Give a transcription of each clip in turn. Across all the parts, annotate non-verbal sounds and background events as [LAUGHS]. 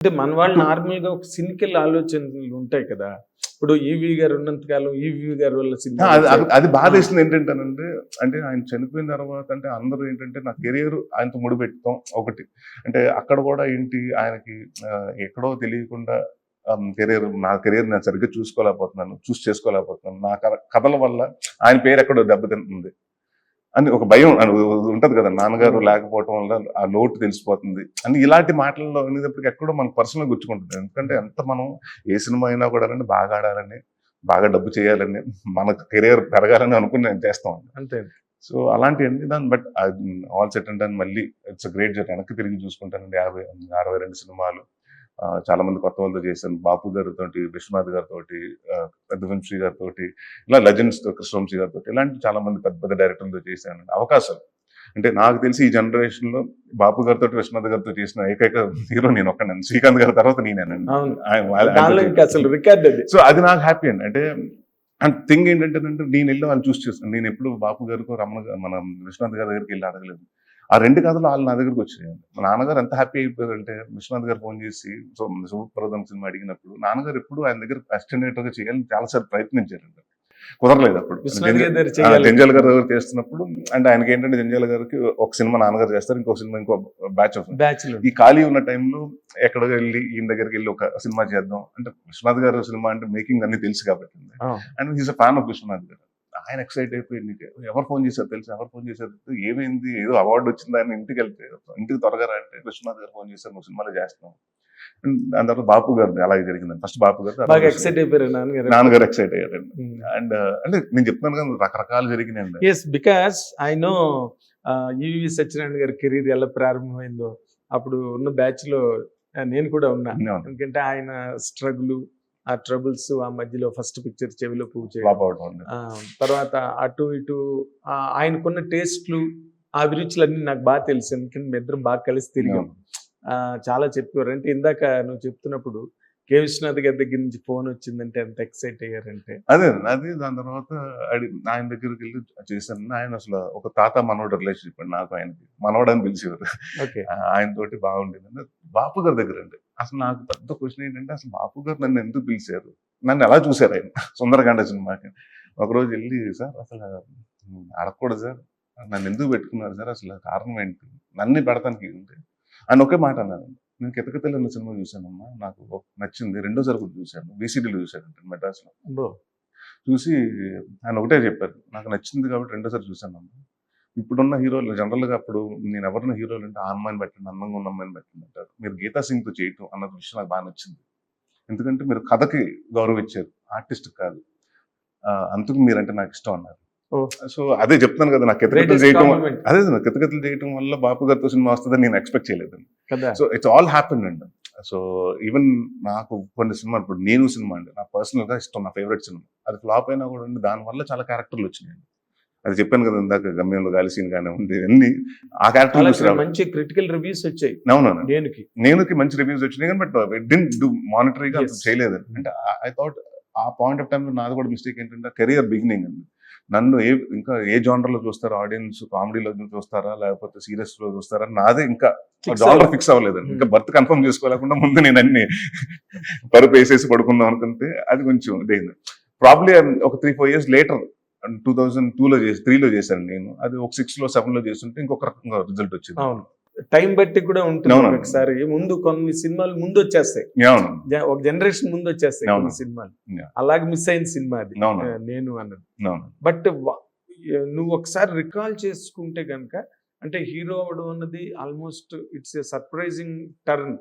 అంటే మన వాళ్ళు నార్మల్గా ఒక సినికల్ ఆలోచనలు ఉంటాయి కదా. ఇప్పుడు ఈవి గారు ఉన్నంత కాలం ఈవి గారి వల్ల అది బాధ వేసింది ఏంటంటేనంటే అంటే ఆయన చనిపోయిన తర్వాత అంటే అందరూ ఏంటంటే నా కెరీర్ ఆయనతో ముడిపెడతాం ఒకటి. అంటే అక్కడ కూడా ఏంటి ఆయనకి ఎక్కడో తెలియకుండా కెరీర్ నా కెరీర్ నేను సరిగ్గా చూసుకోలేకపోతున్నాను చూస్ చేసుకోలేకపోతున్నాను. నా కథ- కథల వల్ల ఆయన పేరు ఎక్కడో దెబ్బతింటుంది. అని ఒక భయం అని ఉంటది కదా నాన్నగారు లేకపోవటం వల్ల ఆ లోటు తెలిసిపోతుంది. అని ఇలాంటి మాటల్లో అనేటప్పటికి ఎక్కడో మనకు పర్సనల్ గుచ్చుకుంటుంది ఎందుకంటే ఎంత మనం ఏ సినిమా అయినా కూడా బాగా ఆడాలని బాగా డబ్బు చేయాలని మన కెరీర్ పెరగాలని అనుకుని నేను చేస్తాం అంతే సో అలాంటివన్నీ దాన్ని బట్ ఆల్ సెట్ అండ్ మళ్ళీ ఇట్స్ గ్రేట్ జర్నీ. వెనక్కి తిరిగి చూసుకుంటానండి యాభై అరవై రెండు సినిమాలు. చాలా మంది కొత్త వాళ్ళతో చేశాను. బాపు గారితో విశ్వనాథ్ గారితో పెద్ద వంశీ గారితో ఇలా లెజెండ్స్ కృష్ణవంశీ గారితో ఇలాంటి చాలా మంది పెద్ద పెద్ద డైరెక్టర్లతో చేశాను. అవకాశాలు అంటే నాకు తెలిసి ఈ జనరేషన్లో బాపు గారితో విశ్వనాథ్ గారితో చేసిన ఏకైక హీరో నేను ఒక్కనండి శ్రీకాంత్ గారి తర్వాత నేనేనండి. సో అది నాకు హ్యాపీ అండి. అంటే అండ్ థింగ్ ఏంటంటే అంటే నేను వెళ్ళి వాళ్ళు చూస్ చేస్తాను నేను ఎప్పుడు బాపు గారికో రమణ మన విశ్వనాథ్ గారి దగ్గరికి వెళ్ళి అడగలేదు. ఆ రెండు కథలు వాళ్ళు నా దగ్గరికి వచ్చినాయి మా నాన్నగారు ఎంత హ్యాపీ అయిపోయారంటే విశ్వనాథ్ గారు ఫోన్ చేసి సో శుభప్రదం సినిమా అడిగినప్పుడు నాన్నగారు ఎప్పుడు ఆయన దగ్గర అసిస్టెంట్గా చేయాలని చాలాసార్లు ప్రయత్నించారండి. కుదరలేదు అప్పుడు. జంజాల గారి దగ్గర చేస్తున్నప్పుడు అంటే ఆయనకి ఏంటంటే జంజాల గారికి ఒక సినిమా నాన్నగారు చేస్తారు ఇంకో సినిమా ఇంకో బ్యాచ్లో. ఈ ఖాళీ ఉన్న టైంలో ఎక్కడికి వెళ్ళి ఈయన దగ్గరికి వెళ్ళి ఒక సినిమా చేద్దాం. అంటే విశ్వనాథ్ గారు సినిమా అంటే మేకింగ్ అన్ని తెలుసు కాబట్టి. And. He's a fan of Vishwanath garu. ఆయన ఎక్సైట్ అయిపోయి నీకు ఎవరు ఫోన్ చేశారు తెలుసు? ఎవరు ఫోన్ చేశారు ఏమైంది? ఏదో అవార్డు వచ్చింది ఆయన ఇంటికి వెళ్తే ఇంటికి త్వరగా అంటే విశ్వనాథ్ గారు ఫోన్ చేశారు నువ్వు సినిమాలో చేస్తున్నావు. దాని తర్వాత బాపు గారు అలాగే జరిగింది. ఫస్ట్ బాపు గారు బాగా ఎక్సైట్ అయిపోయారు నాన్నగారు. నాన్నగారు ఎక్సైట్ అయ్యారండి అండ్ అంటే నేను చెప్తున్నాను కదా రకరకాలు జరిగినాయండి yes because I know E V Satyanarayana గారి కెరీర్ ఎలా ప్రారంభమైందో. అప్పుడు ఉన్న బ్యాచ్లో నేను కూడా ఉన్నా. ఎందుకంటే ఆయన స్ట్రగుల్ ఆ ట్రబుల్స్ ఆ మధ్యలో ఫస్ట్ పిక్చర్ చెవిలో పువ్వు చేయడం. తర్వాత అటు ఇటు ఆయనకున్న టేస్ట్లు ఆ అభిరుచులు అన్ని నాకు బాగా తెలుసు. ఎందుకంటే మీ ఇద్దరం బాగా కలిసి తిరిగాం. ఆ, చాలా చెప్పేవారు. అంటే ఇందాక నువ్వు చెప్తున్నప్పుడు కే విశ్వనాథ్ గారి దగ్గర నుంచి ఫోన్ వచ్చిందంటే ఎంత ఎక్సైట్ అయ్యారంటే? అదే అది దాని తర్వాత అడి ఆయన దగ్గరికి వెళ్ళి చేశాను. ఆయన అసలు ఒక తాత మనవడు రిలేషన్షిప్ అండి నాకు ఆయనకి మనవడు అని పిలిచేవారు. ఓకే. ఆయన తోటి బాగుండేది బాపు గారి దగ్గర అండి. అసలు నాకు పెద్ద క్వశ్చన్ ఏంటంటే అసలు బాపు గారు నన్ను ఎందుకు పిలిచారు? నన్ను ఎలా చూశారు ఆయన? సుందరకాండ సినిమాకి. ఒకరోజు వెళ్ళి సార్ అసలు అడగకూడదు సార్. నన్ను ఎందుకు పెట్టుకున్నారు సార్? అసలు కారణం ఏంటి? నన్ను పెడతానికి ఏంటి? అని ఒకే మాట అన్నాను నేను కితకితలు అన్న సినిమా చూశానమ్మా. నాకు నచ్చింది. రెండోసారి కూడా చూశాను. బీసీడీలో చూశాను మెడ్రాస్లో చూసి ఆయన ఒకటే చెప్పారు. నాకు నచ్చింది కాబట్టి రెండోసారి చూశాను అమ్మ ఇప్పుడున్న హీరోలు జనరల్గా అప్పుడు నేను ఎవరిని హీరోలు అంటే ఆ అమ్మాయిని పెట్టండి అందంగా ఉన్న అమ్మాయిని పెట్టండి అంటారు. మీరు గీతా సింగ్తో చేయటం అన్న విషయం నాకు బాగా నచ్చింది. ఎందుకంటే మీరు కథకి గౌరవం ఇచ్చారు ఆర్టిస్ట్ కాదు. అందుకు మీరంటే నాకు ఇష్టం అన్నారు. సో అదే చెప్తాను కదా నాకు కితకితలు చేయటం. అదే నాకు కితకితలు చేయటం వల్ల బాపు గారితో సినిమా వస్తుందని నేను ఎక్స్పెక్ట్ చేయలేదు సో ఇట్స్ ఆల్ హ్యాపెన్ అండి. సో ఈవెన్ నాకు కొన్ని సినిమా ఇప్పుడు నేను సినిమా అండి నా పర్సనల్గా ఇష్టం నా ఫేవరెట్ సినిమా. అది ఫ్లాప్ అయినా కూడా అండి దాని వల్ల చాలా క్యారెక్టర్లు వచ్చినాయి అది చెప్పాను కదా ఇందాక గమ్యంలో గాలి సీన్ కానీ ఉంది అన్ని ఆ క్యారెక్టర్. మంచి క్రిటికల్ రివ్యూస్ వచ్చాయి. అవునవును. దేనికి? నేనుకి మంచి రివ్యూస్ వచ్చినాయి కానీ బట్ డింట్ డూ మానిటరీగా. చేయలేదు. అంటే I thought a point of టైంలో నాది కూడా మిస్టేక్ ఏంటంటే కెరియర్ బిగినింగ్ అండి. నన్ను ఏ ఇంకా ఏ genre లో చూస్తారా ఆడియన్స్ కామెడీలో చూస్తారా లేకపోతే సీరియస్లో చూస్తారా నాదే ఇంకా జానర్ అవ్వలేదు. ఫిక్స్ అవ్వలేదండి. ఇంకా బర్త్ కన్ఫర్మ్ చేసుకోలేకుండా ముందు నేను అన్ని పరుపు వేసేసి పడుకుందాం అనుకుంటే అది కొంచెం ఇదైంది ప్రాబ్లీ ఒక three four years later two thousand టూలో చేసి త్రీలో చేశాను నేను. అది ఒక సిక్స్లో సెవెన్లో చేస్తుంటే ఇంకొక రకంగా రిజల్ట్ వచ్చింది. అవును. టైం బట్టి కూడా ఉంటుంది. ఒకసారి. ముందు కొన్ని సినిమాలు ముందు వచ్చేస్తాయి ఒక జనరేషన్ ముందు వచ్చేస్తాయి. కొన్ని సినిమాలు. అలాగే మిస్ అయిన సినిమా అది. నేను అన్నది. బట్ నువ్వు ఒకసారి రికాల్ చేసుకుంటే కనుక అంటే హీరో అవడం అన్నది almost it's a surprising turn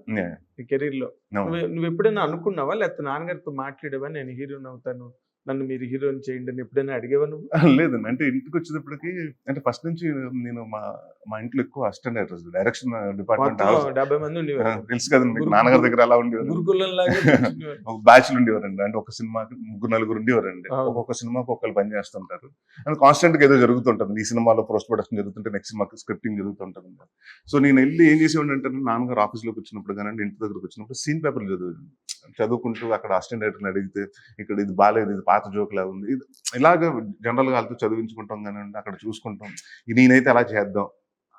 కెరీర్లో నువ్వు ఎప్పుడైనా అనుకున్నావా? లేకపోతే నాన్నగారితో మాట్లాడేవా? నేను హీరోని అవుతాను నన్ను మీరు హీరోని చేయండి అని ఎప్పుడైనా అడిగేవా నువ్వు? లేదండి. అంటే ఇంటికి వచ్చేటప్పటికి అంటే ఫస్ట్ నుంచి నేను మా మా ఇంట్లో ఎక్కువ అసిస్టెంట్ డైరెక్టర్స్ డైరెక్షన్ డిపార్ట్మెంట్ డెబ్బై మంది ఉండేవారు. తెలుసు కదండి మీకు గురు- నాన్నగారి దగ్గర అలా ఉండేవారు. గురుకులం లాగా. [LAUGHS] ఒక బ్యాచ్లు ఉండేవారండి. అంటే ఒక సినిమాకి ముగ్గురు నలుగురు ఉండేవారండి. ఒక్కొక్క సినిమాకి ఒక్కరు పని చేస్తుంటారు. అండ్ కాన్స్టెంట్గా ఏదో జరుగుతుంటుంది. ఈ సినిమాలో పోస్ట్ ప్రొడక్షన్ జరుగుతుంటే నెక్స్ట్ సినిమాకి స్క్రిప్టింగ్ జరుగుతుంటుంది. సో నేను వెళ్ళి ఏం చేసేవాడిని అంటే నాన్నగారు ఆఫీస్లోకి వచ్చినప్పుడు కానీ ఇంటి దగ్గరకు వచ్చినప్పుడు సీన్ పేపర్లు చదివాను చదువుకుంటూ అక్కడ అసిస్టెంట్ డైరెక్టర్ని అడిగితే ఇక్కడ ఇది బాగాలేదు ఇది పాత జోక్లా ఉంది. ఇది ఇలాగ జనరల్గా వాళ్ళతో చదివించుకుంటాం కానీ అక్కడ చూసుకుంటాం. ఇది నేనైతే అలా చేద్దాం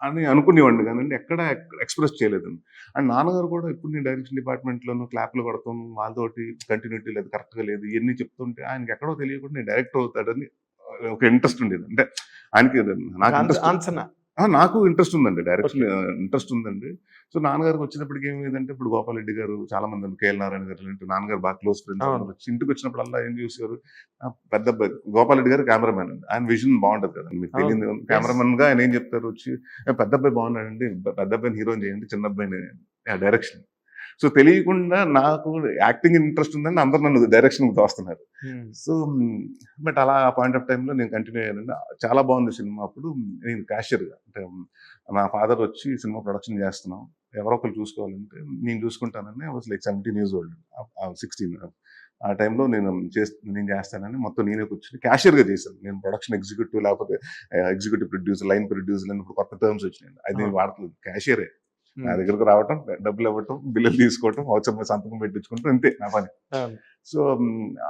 అని అనుకునేవాడిని కానీ ఎక్కడ ఎక్స్ప్రెస్ చేయలేదండి. అండ్ నాన్నగారు కూడా ఇప్పుడు నేను డైరెక్షన్ డిపార్ట్మెంట్లోను క్లాప్లు కొడతాను వాళ్ళతోటి కంటిన్యూటీ లేదు కరెక్ట్గా లేదు ఇవన్నీ చెప్తుంటే ఆయనకి ఎక్కడో తెలియకుండా నేను డైరెక్టర్ అవుతాడని ఒక ఇంట్రెస్ట్ ఉండేది. అంటే ఆయనకి నాకు ఆ, నాకు ఇంట్రెస్ట్ ఉందండి డైరెక్షన్ ఇంట్రెస్ట్ ఉందండి. సో నాన్నగారికి వచ్చినప్పటికి ఏమైందంటే ఇప్పుడు గోపాల్ రెడ్డి గారు చాలా మంది కేఎల్ నారాయణ గారు లాంటి నాన్నగారు బాగా క్లోజ్ ఫ్రెండ్స్ ఇంటికి వచ్చినప్పుడల్లా ఏం చూసారు పెద్ద అబ్బాయి గోపాల్ రెడ్డి గారు కెమెరామ్యాన్ అండి. ఆయన విజన్ బాగుంటది కదా మీకు. తెలియదు కెమెరామెన్గా ఆయన ఏం చెప్తారు? వచ్చి "ఏ, పెద్ద అబ్బాయి బాగున్నాడండి పెద్ద అబ్బాయిని హీరోని చేయండి చిన్న అబ్బాయిని డైరెక్షన్ సో తెలియకుండా నాకు యాక్టింగ్ ఇంట్రెస్ట్ ఉందని అందరు నన్ను డైరెక్షన్ తోస్తున్నారు. సో బట్ అలా ఆ పాయింట్ ఆఫ్ టైంలో నేను కంటిన్యూ అయ్యానండి. చాలా బాగుంది సినిమా అప్పుడు. నేను క్యాషియర్గా అంటే మా ఫాదర్ వచ్చి సినిమా ప్రొడక్షన్ చేస్తున్నాం. ఎవరో ఒకరు చూసుకోవాలంటే నేను చూసుకుంటానని was like seventeen years old sixteen ఆ టైంలో నేను చేస్త నేను చేస్తానని మొత్తం నేనే కూర్చొని క్యాషియర్గా చేశాను. నేను ప్రొడక్షన్ ఎగ్జిక్యూటివ్ లేకపోతే ఎగ్జిక్యూటివ్ ప్రొడ్యూసర్ లైన్ ప్రొడ్యూసర్ అని ఇప్పుడు కొత్త టర్మ్స్ వచ్చినాయి అది నేను వాడట్లేదు క్యాషియరే నా దగ్గరకు రావటం డబ్బులు ఇవ్వటం బిల్లులు తీసుకోవటం అవసరం సంతకం పెట్టించుకుంటాం అంతే నా పని. సో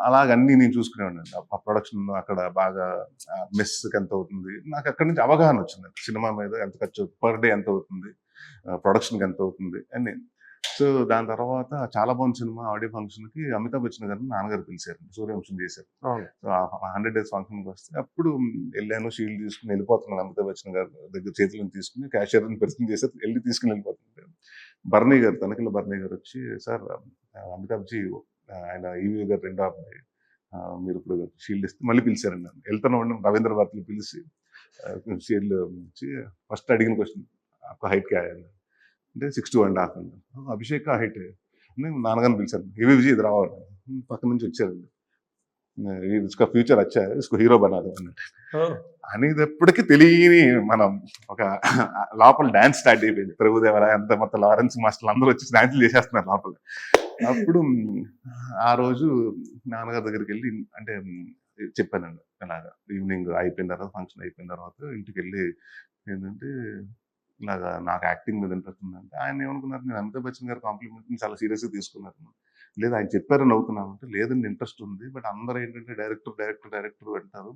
అలాగ అన్ని నేను చూసుకునేవాడిని. ఆ ప్రొడక్షన్ అక్కడ బాగా మెస్కి ఎంత అవుతుంది? నాకు అక్కడి నుంచి అవగాహన వచ్చింది. సినిమా మీద ఎంత ఖర్చు పర్ డే ఎంత అవుతుంది? ప్రొడక్షన్కి ఎంత అవుతుంది? అని సో దాని తర్వాత చాలా బాగుంది సినిమా ఆడియో ఫంక్షన్కి అమితాబ్ బచ్చన్ గారిని నాన్నగారు పిలిచారు సూర్యవంశం చేశారు. సో హండ్రెడ్ డేస్ ఫంక్షన్కి వస్తే అప్పుడు వెళ్ళాను షీల్డ్ తీసుకుని వెళ్ళిపోతున్నాను అమితాబ్ బచ్చన్ గారి దగ్గర చేతులను తీసుకుని క్యాషియర్ని పరిస్థితి చేస్తే వెళ్ళి తీసుకుని వెళ్ళిపోతుంటే బర్నీ గారు తనకిల బర్నీ గారు వచ్చి సార్ అమితాబ్ జీ ఆయన ఈవీ గారు రెండో అబ్బాయి మీరు ఇప్పుడు షీల్డ్ ఇస్తే మళ్ళీ పిలిచారండి నన్ను. వెళ్తున్నా రవీంద్ర భారతిలో పిలిచి షీల్డ్ ఇచ్చి ఫస్ట్ అడిగిన క్వశ్చన్ ఒక హైట్ క్యా है?" అంటే సిక్స్ టూ అండ్ హాఫ్ అండి. అభిషేక్ ఆ హైట్. నేను నాన్నగారిని పిలిచాను. ఈవీ విజయ్ ఇది రావాలి. పక్క నుంచి వచ్చారండి ఇసుక ఫ్యూచర్ వచ్చా? ఇసుక హీరో బనాలి అన్నట్టు. అనేది ఎప్పటికీ తెలియని మనం ఒక లోపల డాన్స్ స్టార్ట్ అయిపోయింది. ప్రభుదేవర అంత మొత్తం లారెన్స్ మాస్టర్లు అందరూ వచ్చి డాన్సులు చేసేస్తున్నారు లోపల. అప్పుడు ఆ రోజు నాన్నగారి దగ్గరికి వెళ్ళి అంటే చెప్పానండి. ఇలాగా ఈవినింగ్ అయిపోయిన తర్వాత ఫంక్షన్ అయిపోయిన తర్వాత ఇంటికి వెళ్ళి ఏంటంటే ఇలాగా నాకు యాక్టింగ్ మీద ఇంట్రెస్ట్ ఉందంటే ఆయన ఏమనుకున్నారు నేను అమితాబ్ బచ్చన్ గారు కాంప్లిమెంట్ని చాలా సీరియస్గా తీసుకున్నారు లేదు ఆయన చెప్పారని నవ్వుతున్నాను అంటే లేదండి ఇంట్రెస్ట్ ఉంది. బట్ అందరూ ఏంటంటే డైరెక్టర్ డైరెక్టర్ డైరెక్టర్ అంటారు.